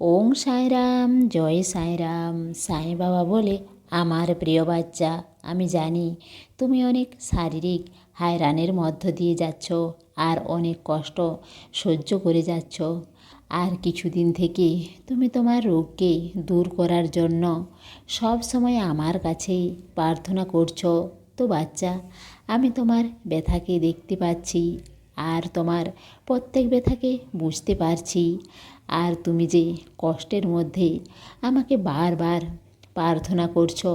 ওং সাইরাম, জয় সাইরাম, সাই বাবা বলে আমার প্রিয় বাচ্চা, আমি জানি তুমি অনেক শারীরিক হায়রানের মধ্য দিয়ে যাচ্ছ আর অনেক কষ্ট সহ্য করে যাচ্ছ। আর কিছুদিন থেকে তুমি তোমার রোগকে দূর করার জন্য সব সময় আমার কাছেই প্রার্থনা করছ। তো বাচ্চা, আমি তোমার ব্যথাকে দেখতে পাচ্ছি। আর তোমার প্রত্যেক ব্যথাকে বুঝতে পারছি। আর তুমি যে কষ্টের মধ্যে আমাকে বারবার প্রার্থনা করছ,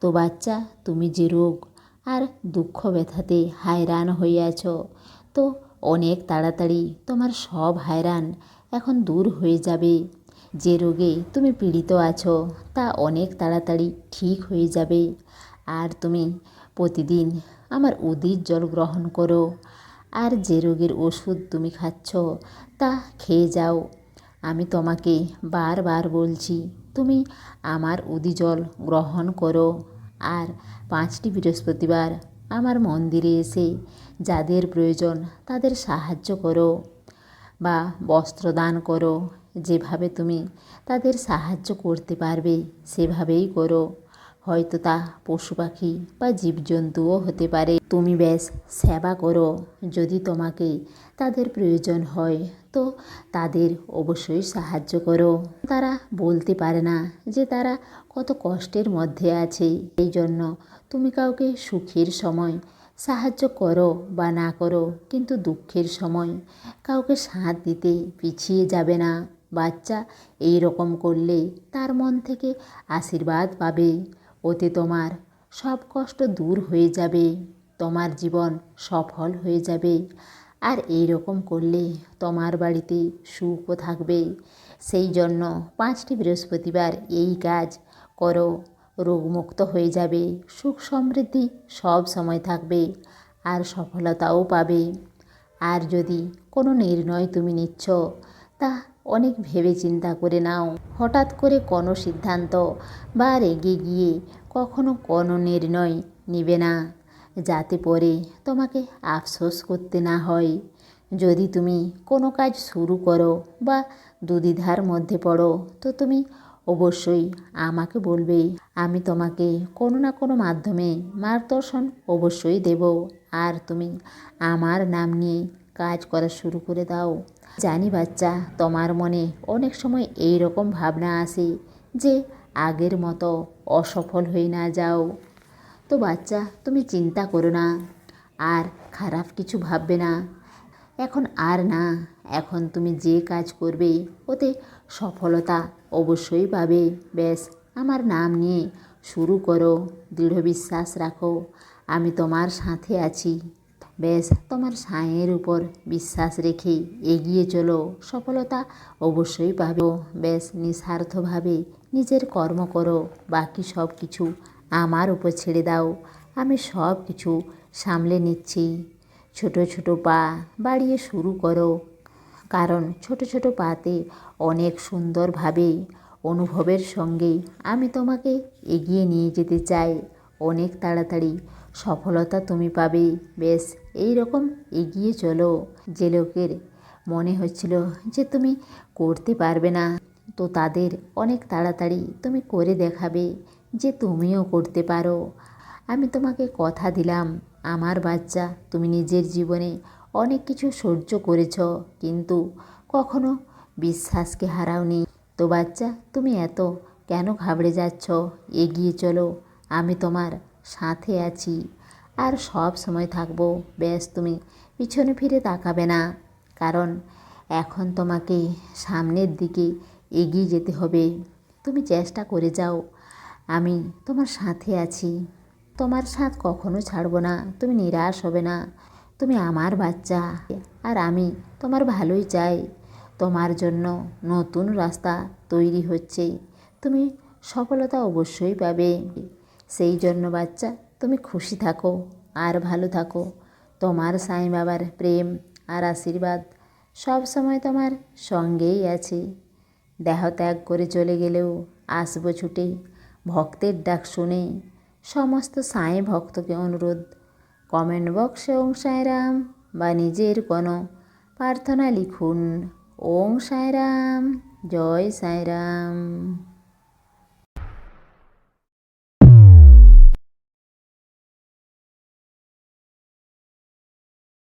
তো বাচ্চা, তুমি যে রোগ আর দুঃখ ব্যথাতে হায়রান হয়ে আছো, তো অনেক তাড়াতাড়ি তোমার সব হায়রান এখন দূর হয়ে যাবে। যে রোগে তুমি পীড়িত আছো, তা অনেক তাড়াতাড়ি ঠিক হয়ে যাবে। আর তুমি প্রতিদিন আমার উদির জল গ্রহণ করো আর যে রোগের ওষুধ তুমি খাচ্ছ, তা খেয়ে যাও। আমি তোমাকে বারবার বলছি, তুমি আমার উদি জল গ্রহণ করো। আর পাঁচটি বৃহস্পতিবার আমার মন্দিরে এসে যাদের প্রয়োজন তাদের সাহায্য করো বা বস্ত্র দান করো। যেভাবে তুমি তাদের সাহায্য করতে পারবে, সেভাবেই করো। হয়তো তা পশু পাখি বা জীবজন্তুও হতে পারে। তুমি বেশ সেবা করো। যদি তোমাকে তাদের প্রয়োজন হয়, তো তাদের অবশ্যই সাহায্য করো। তারা বলতে পারে না যে তারা কত কষ্টের মধ্যে আছে। এই জন্য তুমি কাউকে সুখের সময় সাহায্য করো বা না করো, কিন্তু দুঃখের সময় কাউকে সাথ দিতে পিছিয়ে যাবে না। বাচ্চা এই রকম করলে তার মন থেকে আশীর্বাদ পাবে। ওতে তোমার সব কষ্ট দূর হয়ে যাবে, তোমার জীবন সফল হয়ে যাবে। আর এই রকম করলে তোমার বাড়িতে সুখও থাকবে। সেই জন্য পাঁচটি বৃহস্পতিবার এই কাজ করো, রোগমুক্ত হয়ে যাবে, সুখ সমৃদ্ধি সব সময় থাকবে আর সফলতাও পাবে। আর যদি কোনো নির্ণয় তুমি নিচ্ছ, তা অনেক ভেবে চিন্তা করে নাও। হঠাৎ করে কোনো সিদ্ধান্ত বা রেগে গিয়ে কখনো কোনো নির্ণয় নিবে না, যাতে পরে তোমাকে আফসোস করতে না হয়। যদি তুমি কোনো কাজ শুরু করো বা দুদিধার মধ্যে পড়ো, তো তুমি অবশ্যই আমাকে বলবে। আমি তোমাকে কোনো না কোনো মাধ্যমে মার্গদর্শন অবশ্যই দেব। আর তুমি আমার নাম নিয়ে কাজ করা শুরু করে দাও। জানি বাচ্চা, তোমার মনে অনেক সময় এই রকম ভাবনা আসে যে আগের মতো অসফল হয়ে না যাও। তো বাচ্চা, তুমি চিন্তা করো না, আর খারাপ কিছু ভাববে না। এখন আর না, এখন তুমি যে কাজ করবে, ওতে সফলতা অবশ্যই পাবে। ব্যাস, আমার নাম নিয়ে শুরু করো, দৃঢ় বিশ্বাস রাখো, আমি তোমার সাথে আছি। ব্যাস তোমার সাঁয়ের উপর বিশ্বাস রেখে এগিয়ে চলো, সফলতা অবশ্যই পাবে। ব্যাস নিঃস্বার্থভাবে নিজের কর্ম করো, বাকি সব কিছু আমার উপর ছেড়ে দাও, আমি সব কিছু সামলে নিচ্ছি। ছোট ছোট পা বাড়িয়ে শুরু করো, কারণ ছোট ছোট পাতে অনেক সুন্দরভাবে অনুভবের সঙ্গে আমি তোমাকে এগিয়ে নিয়ে যেতে চাই। অনেক তাড়াতাড়ি। সফলতা তুমি পাবে। বেশ এই রকম এগিয়ে চলো। যে লোকের মনে হচ্ছিল যে তুমি করতে পারবে না, তো তাদের অনেক তাড়াতাড়ি তুমি করে দেখাবে যে তুমিও করতে পারো। আমি তোমাকে কথা দিলাম, আমার বাচ্চা, তুমি নিজের জীবনে অনেক কিছু সহ্য করেছ, কিন্তু কখনো বিশ্বাসকে হারাওনি। তো বাচ্চা, তুমি এত কেন ঘাবড়ে যাচ্ছ? এগিয়ে চলো। আমি তোমার সাথে আছি। আর সব সময় থাকব। ব্যাস তুমি পিছনে ফিরে তাকাবে না। কারণ এখন তোমাকে সামনের দিকে এগিয়ে যেতে হবে। তুমি চেষ্টা করে যাও। আমি তোমার সাথে আছি। তোমার সাথ কখনো ছাড়বো না। তুমি নিরাশ হবে না। তুমি আমার বাচ্চা। আর আমি তোমার ভালোই চাই। তোমার জন্য নতুন রাস্তা তৈরি হচ্ছে। তুমি সফলতা অবশ্যই পাবে। সেই জন্য বাচ্চা, তুমি খুশি থাকো আর ভালো থাকো। তোমার সাই বাবার প্রেম আর আশীর্বাদ সব সময় তোমার সঙ্গেই আছে। দেহ ত্যাগ করে চলে গেলেও আসব ছুটে, ভক্তের ডাক শুনে সমস্ত সাঁই ভক্তকে অনুরোধ। কমেন্ট বক্সে ওং সাঁয়রাম বা নিজের কোনো প্রার্থনা লিখুন। ওং সাঁয়রাম জয় সাইরাম